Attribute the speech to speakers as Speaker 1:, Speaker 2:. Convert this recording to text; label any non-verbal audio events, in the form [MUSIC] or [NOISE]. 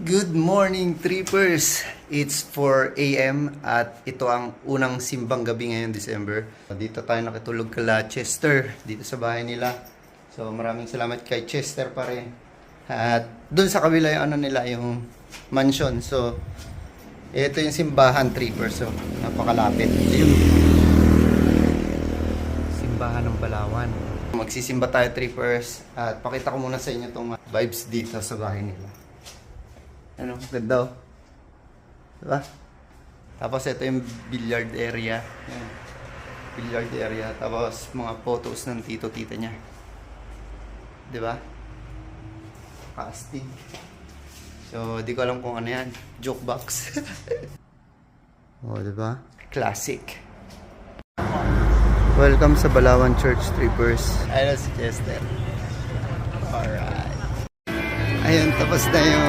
Speaker 1: Good morning, trippers! It's 4 a.m. at ito ang unang simbang gabi ngayon, December. Dito tayo nakitulog kala Chester, dito sa bahay nila. So maraming salamat kay Chester pa rin. At doon sa kabila yung ano nila, yung mansion. So, ito yung simbahan, trippers. So, napakalapit. Yun. Simbahan ng Balawan. Magsisimba tayo, trippers. At pakita ko muna sa inyo itong vibes dito sa bahay nila. Ano, ganda oh. Diba? Tapos ito yung billiard area. Yan. Billiard area. Tapos mga photos ng tito-tita niya. Diba? Casting. So, di ko alam kung ano yan. Joke box. [LAUGHS] oh, diba? Classic. Welcome sa Balawan Church Trippers. Ayun si Chester. Alright. Ayun, tapos na yung